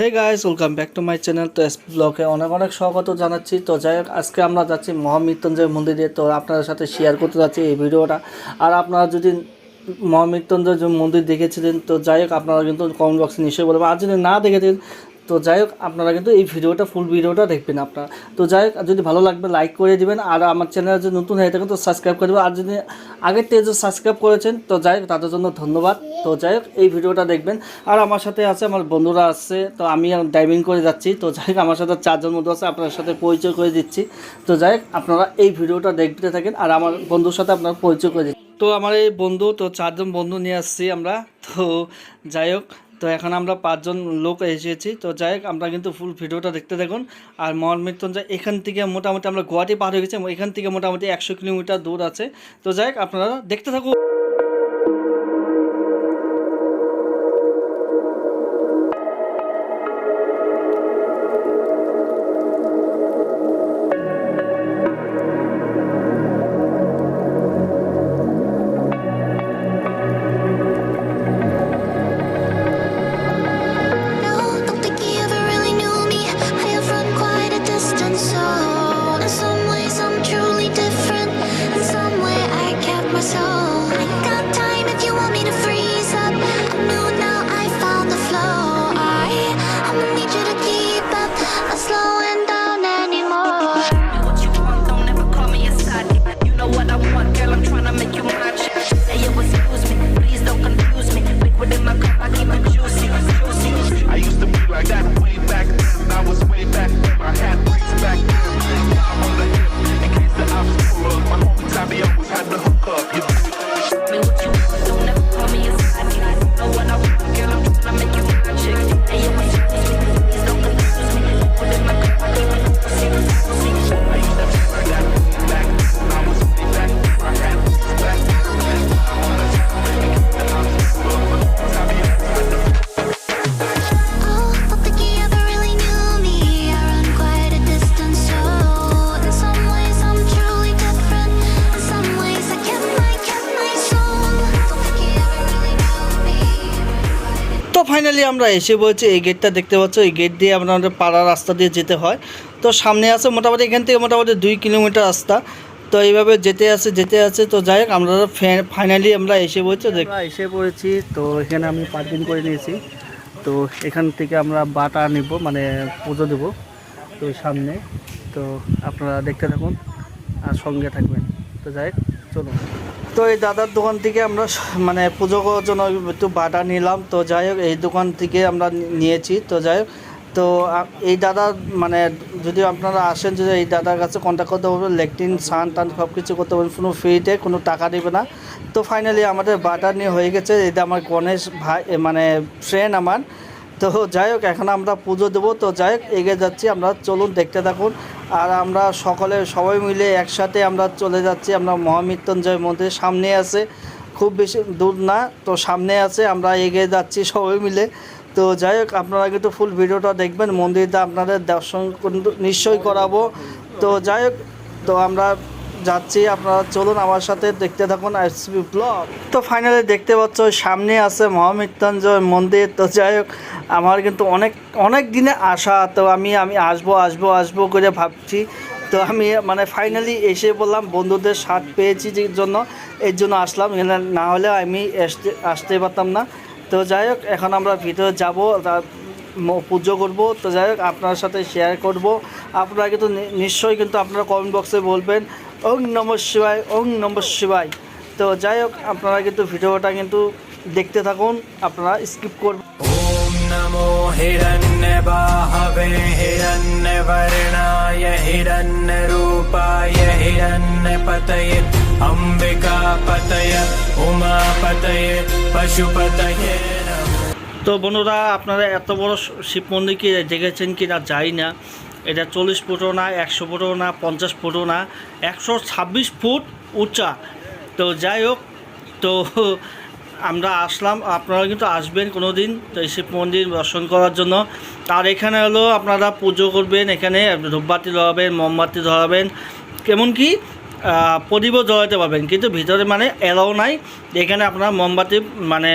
Hey guys welcome back to my channel তো SP ব্লগে অনেক অনেক স্বাগত জানাচ্ছি। তো যাই হোক, আজকে আমরা যাচ্ছি মহামৃত্যুঞ্জয় মন্দিরে তো আপনাদের সাথে শেয়ার করতে যাচ্ছি এই ভিডিওটা। আর আপনারা যদি মহামৃত্যুঞ্জয় মন্দির দেখেছিলেন, তো যাই হোক, আপনারা কিন্তু কমেন্ট বক্সে নিশ্চয়ই বলবেন। আর যদি না দেখেছেন তো যাই হোক, আপনারা কিন্তু এই ভিডিওটা ফুল ভিডিওটা দেখবেন আপনারা। তো যাই হোক যদি ভালো লাগবে লাইক করে দিবেন। আর আমার চ্যানেল যদি নতুন হয়ে থাকে তো সাবস্ক্রাইব করে দেবেন। আর যদি আগের থেকে যে সাবস্ক্রাইব করেছেন, তো যাই হোক, তাদের জন্য ধন্যবাদ। তো যাই হোক, এই ভিডিওটা দেখবেন। আর আমার সাথে আছে আমার বন্ধুরা আছে, তো আমি ডাইভিং করে যাচ্ছি। তো যাই হোক, আমার সাথে চারজন বন্ধু আছে আপনার সাথে পরিচয় করে দিচ্ছি। তো যাই হোক, আপনারা এই ভিডিওটা দেখতে থাকেন। আর আমার বন্ধুর সাথে আপনার পরিচয় করে দিচ্ছি। তো আমার এই বন্ধু, তো চারজন বন্ধু নিয়ে আসছি আমরা। তো যাই হোক তো এখন আমরা পাঁচজন লোক এসেছি। তো যাই হোক, আমরা কিন্তু ফুল ভিডিওটা দেখতে দেখুন আর মহান মৃত্যুঞ্জয়, এখান থেকে মোটামুটি আমরা গুয়াহাটি পার হয়ে গেছি এখান থেকে মোটামুটি একশো কিলোমিটার দূর আছে। তো যাই হোক, আপনারা দেখতে থাকুন। ফাইনালি আমরা এসে বলছি, এই গেটটা দেখতে পাচ্ছ, এই গেট দিয়ে আপনাদের পাড়া রাস্তা দিয়ে যেতে হয়। তো সামনে আছে মোটামুটি এখান থেকে মোটামুটি দুই কিলোমিটার রাস্তা। তো এইভাবে যেতে আছে যেতে আছে। তো যাই হোক, আমরা ফাইনালি আমরা এসে আমরা এসে পড়েছি, তো এখানে আমি পার্কিং করে নিয়েছি। তো এখান থেকে আমরা বাটা নিব মানে পুজো দেব, তো সামনে। তো আপনারা দেখতে থাকুন আর সঙ্গে থাকবেন। তো যাই হোক, চলুন। তো এই দাদার দোকান থেকে আমরা মানে পুজো করার জন্য একটু বাটা নিলাম। তো যাই হোক, এই দোকান থেকে আমরা নিয়েছি। তো যাই হোক, তো এই দাদা মানে যদি আপনারা আসেন, যদি এই দাদার কাছে কন্ট্যাক্ট করতে পারবেন লেকটিন সান টান সব কিছু করতে পারবেন, কোনো ফ্রিতে কোনো টাকা দেবে না। তো ফাইনালি আমাদের বাটার নিয়ে হয়ে গেছে। এটা আমার গণেশ ভাই মানে ফ্রেন্ড আমার। তো যাই হোক, এখন আমরা পুজো দেবো। তো যাই হোক, এগিয়ে যাচ্ছি আমরা। চলুন, দেখতে থাকুন। আর আমরা সকলে সবাই মিলে একসাথে আমরা চলে যাচ্ছি। আমরা মহামৃত্যুঞ্জয় মন্দির সামনে আছে। খুব বেশি দূর না, তো সামনে আছে। আমরা এগিয়ে যাচ্ছি সবাই মিলে। তো যাই হোক, আপনারা কিন্তু ফুল ভিডিওটা দেখবেন। মন্দিরটা আপনাদের দর্শন নিশ্চয়ই করাবো। তো যাই হোক, তো আমরা যাচ্ছি, আপনারা চলুন আমার সাথে দেখতে থাকুন এসবি ব্লগ। তো ফাইনালি দেখতে পাচ্ছ, সামনে আছে মহামৃত্যুঞ্জয় মন্দির। তো যাই হোক, আমার কিন্তু অনেক অনেক দিনে আশা তো আমি আমি আসব আসব আসব করে ভাবছি। তো আমি মানে ফাইনালি এসে বললাম, বন্ধুদের সাথ পেয়েছি যে জন্য, এর জন্য আসলাম। না হলে আমি আসতে আসতে পারতাম না। তো যাই হোক, এখন আমরা ভিতরে যাব পুজো করব। তো যাই হোক, আপনার সাথে শেয়ার করব। আপনারা কিন্তু নিশ্চয়ই কিন্তু আপনারা কমেন্ট বক্সে বলবেন ওং নম শিবায় ওং নম শিবায়। তো যাই হোক আপনারা কিন্তু ভিডিওটা কিন্তু দেখতে থাকুন আপনারা স্কিপ করবেন। ওম নমো হিরণ্যবাহবে রূপায় হিরণ্যরূপায় হিরণ্যপতয়ে অম্বিকা পতয় উমা পতয়ে পশুপতয়ে তো বন্ধুরা আপনারা এত বড় শিব মন্দিরকে দেখেছেন কি না যাই না। এটা চল্লিশ ফুটও না একশো ফুটও না পঞ্চাশ ফুটও না একশো ছাব্বিশ ফুট উঁচা তো যাই হোক তো আমরা আসলাম আপনারা কিন্তু আসবেন কোনো দিন তো এই শিব মন্দির দর্শন করার জন্য। আর এখানে হলো আপনারা পুজো করবেন এখানে ধূপবাতি ধরাবেন মোমবাতি ধরাবেন কেমন কি আহ, প্রদীপও জ্বলাতে পারবেন কিন্তু ভিতরে মানে এলাও নাই এখানে আপনার মোমবাতি মানে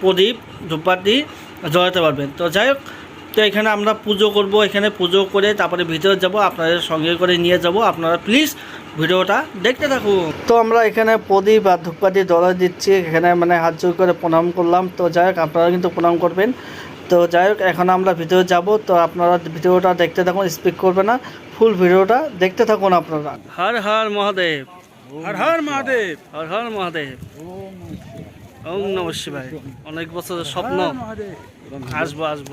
প্রদীপ ধূপবাতি জ্বলাতে পারবেন। তো যাই হোক তো এখানে আমরা পুজো করব এখানে পুজো করে তারপরে ভিতরে যাব আপনাদের সঙ্গে করে নিয়ে যাব। আপনারা প্লিজ ভিডিওটা দেখতে থাকুন। তো আমরা এখানে প্রদীপ আর ধূপকাঠি ডলা দিচ্ছি এখানে মানে হাত জোর করে প্রণাম করলাম। তো যাই হোক আপনারা কিন্তু প্রণাম করবেন। তো যাই হোক এখন আমরা ভিতরে যাব। তো আপনারা ভিডিওটা দেখতে থাকুন স্পিক করবে না। ফুল ভিডিওটা দেখতে থাকুন আপনারা। হর হর মহাদেব হর হর মহাদেব। হর হর মহাদেব। ওম নম শিবায়। অনেক বছরের স্বপ্ন। আসব আসব।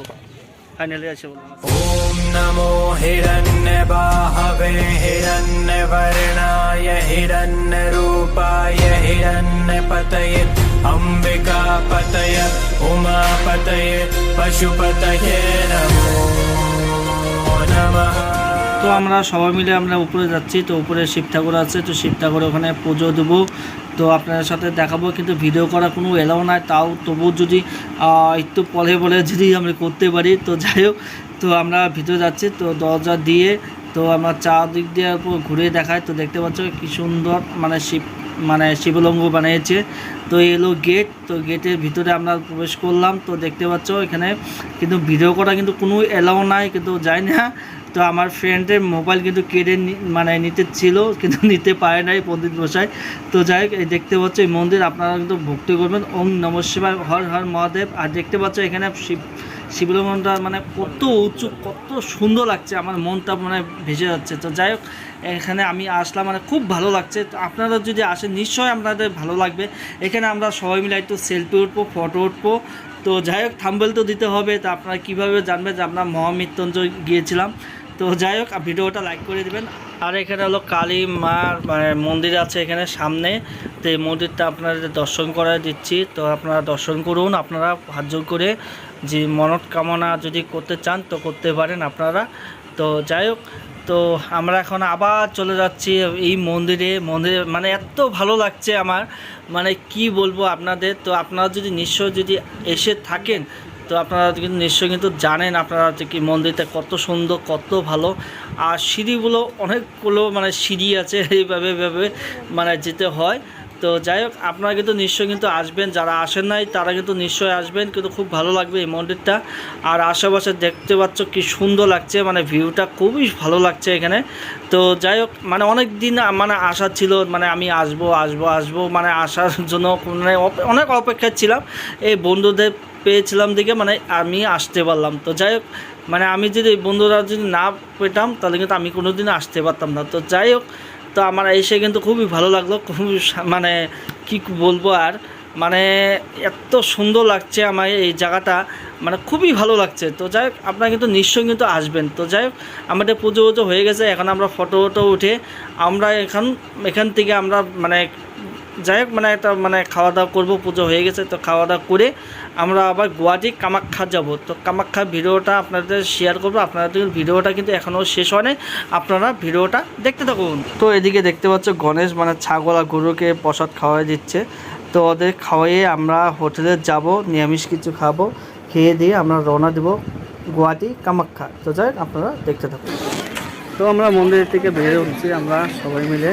अनिल ॐ नमो हिरण्यबाहवे हिरण्यवर्णाय हिरण्यरूपाय हिरण्यपतय अम्बिका पतय उमा पतय पशुपतये नमो नमः। তো আমরা সবাই মিলে আমরা উপরে যাচ্ছি, তো উপরে শিব ঠাকুর আছে, তো শিব ঠাকুর ওখানে পুজো দেবো। তো আপনাদের সাথে দেখাবো, কিন্তু ভিডিও করা কোনো এলাও নাই, তাও তবু যদি একটু পলে বলে যদি আমরা করতে পারি, তো যাই হোক, তো আমরা ভিতরে যাচ্ছি, তো দরজা দিয়ে, তো আমরা চারদিক দিয়ে ঘুরে দেখায় তো দেখতে পাচ্ছ কি সুন্দর মানে শিব মানে শিবলঙ্গ বানিয়েছে। তো এলো গেট তো গেটের ভিতরে আমরা প্রবেশ করলাম, তো দেখতে পাচ্ছ এখানে কিন্তু ভিডিও করা কিন্তু কোনো এলাও নাই, কিন্তু যাই না তো আমার ফ্রেন্ডের মোবাইল কিন্তু কেড়ে মানে নিতে ছিল, কিন্তু নিতে পারে নাই পণ্ডিত মশাই। তো যাই হোক, এই দেখতে পাচ্ছ এই মন্দির, আপনারা কিন্তু ভক্তি করবেন। ওম নম শিবায়, হর হর মহাদেব। আর দেখতে পাচ্ছ এখানে শিব শিবলিঙ্গটা মানে কত উঁচু, কত সুন্দর লাগছে। আমার মনটা মানে ভেসে যাচ্ছে। তো যাই হোক, এখানে আমি আসলাম মানে খুব ভালো লাগছে। তো আপনারা যদি আসেন, নিশ্চয়ই আপনাদের ভালো লাগবে। এখানে আমরা সবাই মিলে একটু সেলফি উঠবো, ফটো উঠবো। তো যাই হোক, থাম্বেল তো দিতে হবে। তো আপনারা কীভাবে জানবেন যে আমরা মহামৃত্যুঞ্জয় গিয়েছিলাম? তো যাই হোক ভিডিওটা লাইক করে দেবেন। আর এখানে হলো কালী মার মানে মন্দির আছে এখানে সামনে। তো এই মন্দিরটা আপনাদের দর্শন করে দিচ্ছি। তো আপনারা দর্শন করুন, আপনারা জোর করে। যে মনত কামনা যদি করতে চান, তো করতে পারেন আপনারা। তো যাই হোক, তো আমরা এখন আবার চলে যাচ্ছি এই মন্দিরে। মন্দিরে মানে এত ভালো লাগছে আমার। মানে কি বলব আপনাদের? তো আপনারা যদি নিশ্চয় যদি এসে থাকেন তো আপনারা কিন্তু নিশ্চয়ই কিন্তু জানেন আপনারা যে কি মন্দিরটা কত সুন্দর, কত ভালো। আর সিঁড়িগুলো অনেকগুলো মানে সিঁড়ি আছে, এইভাবে এইভাবে মানে যেতে হয়। তো যাই হোক, আপনারা কিন্তু নিশ্চয়ই কিন্তু আসবেন। যারা আসেন নাই, তারা কিন্তু নিশ্চয়ই আসবেন। কিন্তু খুব ভালো লাগবে এই মন্দিরটা। আর আশেপাশে দেখতে পাচ্ছ কি সুন্দর লাগছে মানে ভিউটা খুবই ভালো লাগছে এখানে। তো যাই হোক মানে অনেক দিন মানে আশা ছিল মানে আমি আসব আসব আসব মানে আসার জন্য মানে অনেক অপেক্ষা ছিলাম। এই বন্ধুদের পেয়েছিলাম দিকে মানে আমি আসতে পারলাম। তো যাই হোক মানে আমি যদি বন্ধুরা যদি না পেতাম, তাহলে কিন্তু আমি কোনো দিন আসতে পারতাম না। তো যাই হোক, তো আমার এসে কিন্তু খুবই ভালো লাগল, খুবই মানে কি বলব আর মানে এত সুন্দর লাগছে আমার এই জায়গাটা মানে খুবই ভালো লাগছে। তো যাই হোক, আপনারা কিন্তু নিশ্চয়ই কিন্তু আসবেন। তো যাই হোক, আমাদের পুজো পুজো হয়ে গেছে, এখন আমরা ফটো ফটো উঠে আমরা এখান এখান থেকে আমরা মানে যাই হোক মানে একটা মানে খাওয়া দাওয়া করব, পুজো হয়ে গেছে, তো খাওয়া দাওয়া করে আমরা আবার গুয়াহাটি কামাখ্যা যাব। তো কামাখ্যা ভিডিওটা আপনাদের শেয়ার করব আপনাদের ভিডিওটা কিন্তু এখনও শেষ হয় আপনারা ভিডিওটা দেখতে থাকুন। তো এদিকে দেখতে পাচ্ছ গণেশ মানে ছাগল আর গরুকে প্রসাদ খাওয়াই দিচ্ছে। তো ওদের খাওয়াইয়ে আমরা হোটেলে যাব, নিরামিষ কিছু খাব, খেয়ে দিয়ে আমরা রওনা দেবো গুয়াহাটি কামাখ্যা। তো যাই আপনারা দেখতে থাকুন। তো আমরা মন্দির থেকে বের উঠছি, আমরা সবাই মিলে।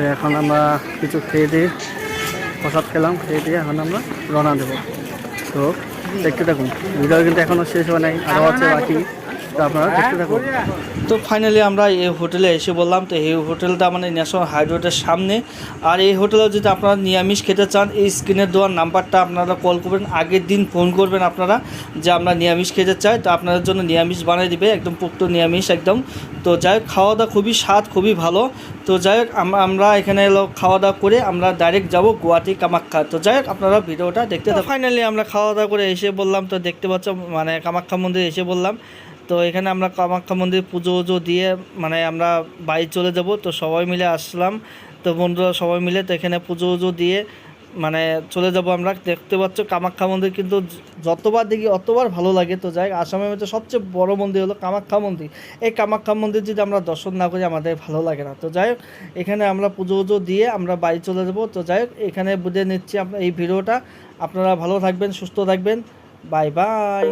তো এখন আমরা কিছু খেয়ে দিয়ে, প্রসাদ খেলাম, খেয়ে দিয়ে এখন আমরা রওনা দেবো। তো দেখতে থাকুন ভিডিও কিন্তু এখনও শেষ হয় নাই আরও আছে বাকি। তো আপনারা দেখতে থাকুন। তো ফাইনালি আমরা এই হোটেলে এসে বললাম তো এই হোটেলটা মানে ন্যাশনাল হাইরোডের সামনে। আর এই হোটেলে যদি আপনারা নিরামিষ খেতে চান এই স্ক্রিনের দেওয়ার নাম্বারটা আপনারা কল করবেন। আগের দিন ফোন করবেন আপনারা যে আমরা নিরামিষ খেতে চাই তো আপনাদের জন্য নিরামিষ বানিয়ে দিবে একদম পুক্ত নিরামিষ একদম। তো যাই হোক খাওয়া দাওয়া খুবই স্বাদ খুবই ভালো। তো যাই হোক আমরা এখানে এলো খাওয়া দাওয়া করে আমরা ডাইরেক্ট যাব গুয়াহাটি কামাখ্যা। তো যাই হোক আপনারা ভিডিওটা দেখতে ফাইনালি আমরা খাওয়া দাওয়া করে এসে বললাম তো দেখতে পাচ্ছ মানে কামাখ্যা মন্দির এসে বললাম তো এখানে আমরা কামাখ্যা মন্দির পুজো উজো দিয়ে মানে আমরা বাড়ি চলে যাব, তো সবাই মিলে আসলাম। তো বন্ধুরা সবাই মিলে তো এখানে পুজো উজো দিয়ে মানে চলে যাব আমরা। দেখতে পাচ্ছ কামাখ্যা মন্দির কিন্তু যতবার দেখি অতবার ভালো লাগে। তো যাই, আসামের মধ্যে সবচেয়ে বড় মন্দির হলো কামাখ্যা মন্দির। এই কামাখ্যা মন্দির যদি আমরা দর্শন না করি, আমাদের ভালো লাগে না। তো যাই হোক, এখানে আমরা পুজো উজো দিয়ে আমরা বাড়ি চলে যাব। তো যাই হোক, এখানে বুঝে নিচ্ছি এই ভিডিওটা। আপনারা ভালো থাকবেন, সুস্থ থাকবেন। Bye bye.